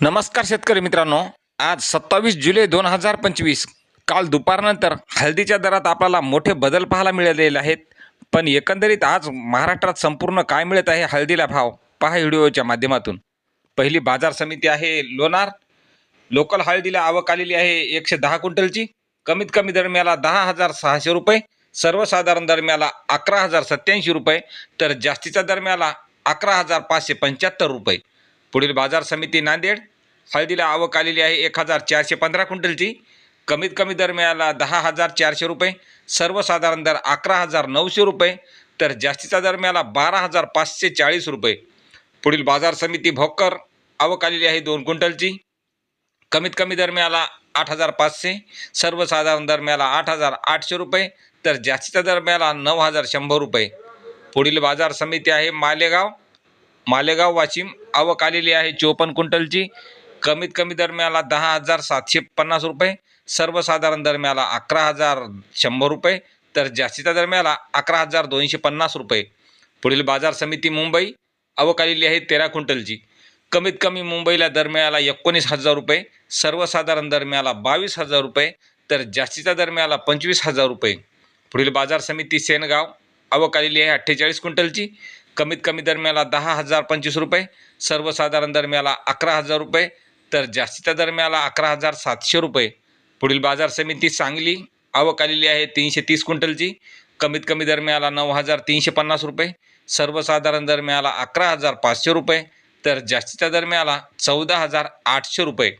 नमस्कार शेतकरी मित्रांनो. आज सत्तावीस जुलै दोन हजार पंचवीस. काल दुपारनंतर हळदीच्या दरात आपल्याला मोठे बदल पाहायला मिळालेले आहेत. पण एकंदरीत आज महाराष्ट्रात संपूर्ण काय मिळत आहे हळदीला भाव? पहा व्हिडिओच्या माध्यमातून. पहिली बाजार समिती आहे लोणार. लोकल हळदीला आवक आलेली आहे एकशे दहा क्विंटलची. कमीत कमी दरम्याला दहा हजार सहाशे रुपये. सर्वसाधारण दरम्याला अकरा हजार सत्याऐंशी रुपये. तर जास्तीच्या दरम्याला अकरा हजार पाचशे पंच्याहत्तर रुपये. पुढील बाजार समिती नांदेड. हळदीला आवक आलेली आहे एक हजार चारशे पंधरा क्विंटलची. कमीत कमी दर मिळाला दहा हजार चारशे रुपये. सर्वसाधारण दर अकरा हजार नऊशे रुपये. तर जास्तीचा दर मिळाला बारा हजार पाचशे चाळीस रुपये. पुढील बाजार समिती भोकर. आवक आलेली आहे दोन क्विंटलची. कमीत कमी दर मिळाला आठ हजार पाचशे. सर्वसाधारण दर मिळाला आठ हजार आठशे रुपये. तर जास्तीचा दर मिळाला नऊ हजार शंभर रुपये. पुढील बाजार समिती आहे मालेगाव. मालेगाव वाशिम आवक आलेली आहे चोपन्न क्विंटलची. कमीत कमी दरम्याला दहा हजार सातशे पन्नास रुपये सर्वसाधारण दरम्याला अकरा हजार शंभर रुपये तर जास्तीच्या दरम्याला अकरा हजार दोनशे पन्नास रुपये. पुढील बाजार समिती मुंबई आवक आलेली आहे तेरा क्विंटलची. कमीत कमी मुंबईला दरम्याला एकोणीस हजार रुपये सर्वसाधारण दरम्याला बावीस हजार रुपये तर जास्तीच्या दरम्याला पंचवीस हजार रुपये. पुढील बाजार समिती सेनगाव आवक आलेली आहे अठ्ठेचाळीस क्विंटलची. कमीत कमी दरम्याला दहा हजार पंचवीस रुपये सर्वसाधारण दरम्याला अकरा हजार रुपये तर जास्तीच्या दरम्याला अकरा हजार सातशे रुपये. पुढील बाजार समिती सांगली आवक आलेली आहे तीनशे तीस क्विंटलची. कमीत कमी दरम्याला नऊ हजार तीनशे पन्नास रुपये सर्वसाधारण दरम्याला अकरा हजार पाचशे रुपये तर जास्तीच्या दरम्याला चौदा हजार आठशे रुपये.